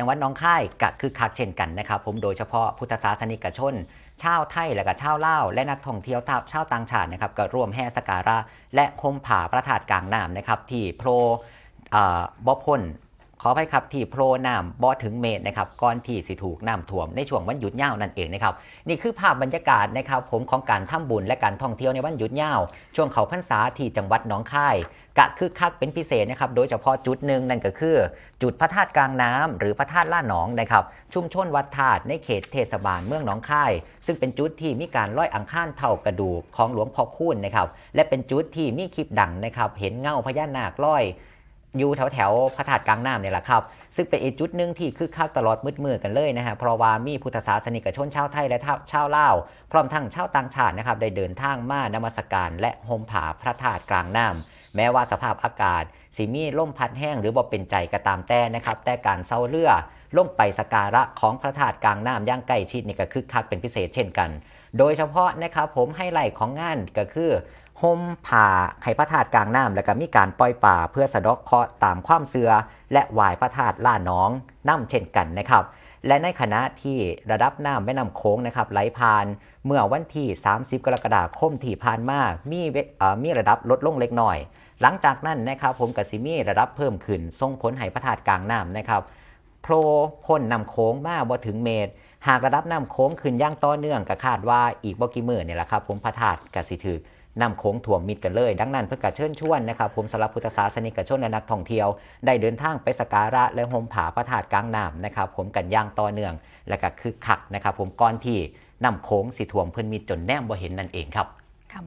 จังหวัดน้องค่ายก็คือคักเช่นกันนะครับ ผมโดยเฉพาะพุทธศาสนิกชนชาวไทยและก็ชาวลาวและนักท่องเที่ยวทาชาวต่างชาตินะครับก็ร่วมแห่สการะ และคมผาประทาดกลางน้ำนะครับที่โพรเอ่อบอพ่น ขออภัยครับที่โพรน้ำบอถึงเมตรนะครับก่อนที่สิถูกน้ำท่วมในช่วงวันหยุดยาวนั่นเองนะครับนี่คือภาพบรรยากาศนะครับผมของการทำบุญและการท่องเที่ยวในวันหยุดยาว ช่วงเขาพรรษาที่จังหวัดหนองคายกะคือคักเป็นพิเศษนะครับโดยเฉพาะจุดหนึ่งนั่นก็คือ จุดพระธาตุกลางน้ำหรือพระธาตุล่าหนองนะครับชุมชนวัดธาตุในเขตเทศบาลเมืองหนองคาย ซึ่งเป็นจุดที่มีการลอยอังคารเท่ากระดูกของหลวงพ่อคูณนะครับและเป็นจุดที่มีคลิปดังนะครับเห็นเงาพญานาคลอย อยู่แถวแถวพระธาตุกลางน้ำเนี่ยแหละครับ ซึ่งเป็นอีกจุดหนึ่งที่คึกคักตลอดมืดมือกันเลยนะฮะเพราะว่ามีพุทธศาสนิกชนชาวไทยและชาวลาว พร้อมทั้งชาวต่างชาตินะครับได้เดินทางมานมัสการและห่มผาพระธาตุกลางน้ำแม้ว่าสภาพอากาศสิมีล่มพัดแห้งหรือบ่เป็นใจก็ตามแต่นะครับ แต่การเซาเรือล่มไปสกการะของพระธาตุกลางน้ำย่างใกล้ชิดนี่ก็คึกคักเป็นพิเศษเช่นกัน โดยเฉพาะนะครับผมให้ไลท์ของงานก็คือ ห่มผ่าให้พระธาตุกลางน้ำแล้วก็มีการปล่อยป่าเพื่อสะดาะเคราะห์ตามความเสือและวายพระธาตุล่าน้องน้ำเช่นกันนะครับ และในขณะที่ระดับน้ำแม่น้ำโค้งนะครับไหลผ่านเมื่อวันที่ 30 กรกฎาคมที่ผ่านมามีมีระดับลดลงเล็กน้อย หลังจากนั้นนะครับผมกับซิมีระดับเพิ่มขึ้นส่งผลให้พระธาตุกลางน้ำนะครับโผล่พ้นน้ำโค้งมาบ่ถึงเมตร หากระดับน้ำโค้งขึ้นย่างต่อเนื่องก็คาดว่าอีกบ่กี่มื้อเนี่ยแหละครับผมพระธาตุกสิถือ นำโค้งถ่วมมิดกันเลย ดังนั้นเพื่อกระเชิญชวนนะครับผมสำหรับพุทธศาสนิกชนและนักท่องเที่ยว ได้เดินทางไปสักการะและห่มผาพระธาตุกลางน้ำนะครับผมกันย่างต่อเนื่อง และก็คือคักนะครับผมก่อนที่นำโค้งสิถ่วงเพิ่นมิดจนแนมบ่เห็นนั่นเองครับ